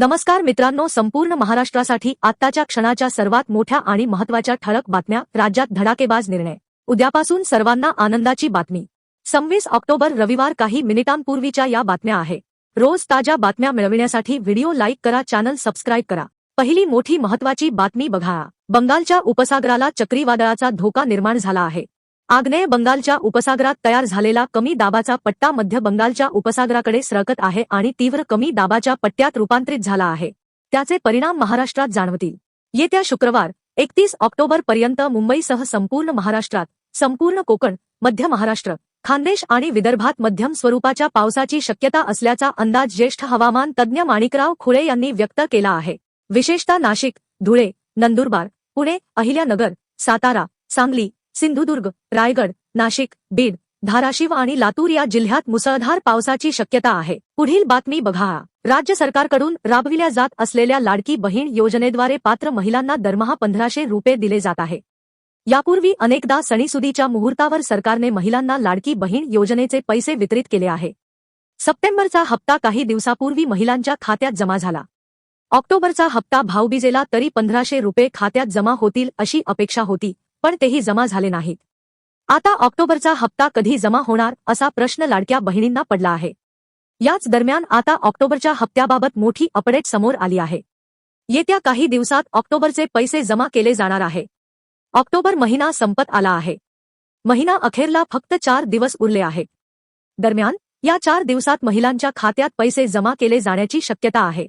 नमस्कार मित्रांनो संपूर्ण महाराष्ट्रासाठी आत्ताच्या क्षणाच्या सर्वात मोठ्या आणि महत्त्वाच्या ठळक बातम्या राज्यात धडाकेबाज निर्णय. उद्यापासून सर्वांना आनंदाची बातमी. सव्वीस ऑक्टोबर रविवार काही मिनिटांपूर्वीच्या या बातम्या आहे रोज ताज्या बातम्या मिळविण्यासाठी व्हिडिओ लाईक करा चॅनल सबस्क्राईब करा. पहिली मोठी महत्त्वाची बातमी बघा. बंगालच्या उपसागराला चक्रीवादळाचा धोका निर्माण झाला आहे. आग्नेय बंगालच्या उपसागरात तयार झालेला कमी दाबाचा पट्टा मध्य बंगालच्या उपसागराकडे सरकत आहे आणि तीव्र कमी दाबाच्या पट्ट्यात रूपांतरित झाला आहे. त्याचे परिणाम महाराष्ट्रात जाणवतील. येत्या शुक्रवार एकतीस ऑक्टोबर पर्यंत मुंबईसह संपूर्ण महाराष्ट्रात संपूर्ण कोकण मध्य महाराष्ट्र खानदेश आणि विदर्भात मध्यम स्वरूपाच्या पावसाची शक्यता असल्याचा अंदाज ज्येष्ठ हवामान तज्ज्ञ माणिकराव खुळे यांनी व्यक्त केला आहे. विशेषतः नाशिक धुळे नंदुरबार पुणे अहिल्यानगर सातारा सांगली सिंधुदुर्ग रायगड नाशिक बीड धाराशिव आणि लातूर या जिल्ह्यात मुसळधार पावसाची शक्यता आहे. पुढील बातमी बघा. राज्य सरकारकडून राबविल्या जात असलेल्या लाडकी बहीण योजनेद्वारे पात्र महिलांना दरमहा पंधराशे रुपये दिले जात आहे. यापूर्वी अनेकदा सणीसुदीच्या मुहूर्तावर सरकारने महिलांना लाडकी बहीण योजनेचे पैसे वितरित केले आहे. सप्टेंबरचा हप्ता काही दिवसापूर्वी महिलांच्या खात्यात जमा झाला. ऑक्टोबरचा हप्ता भाऊबीजेला तरी पंधराशे रुपये खात्यात जमा होतील अशी अपेक्षा होती. पण तेही जमा झाले नाहीत. आता ऑक्टोबरचा हप्ता कधी जमा होणार असा प्रश्न लाडक्या बहिणींना पडला आहे. याच दरम्यान आता ऑक्टोबरच्या हप्त्याबाबत मोठी अपडेट समोर आली आहे. येत्या काही दिवसात ऑक्टोबरचे पैसे जमा केले जाणार आहे. ऑक्टोबर महिना संपत आला आहे. महिना अखेरला फक्त चार दिवस उरले आहेत. दरम्यान या चार दिवसात महिलांच्या खात्यात पैसे जमा केले जाण्याची शक्यता आहे.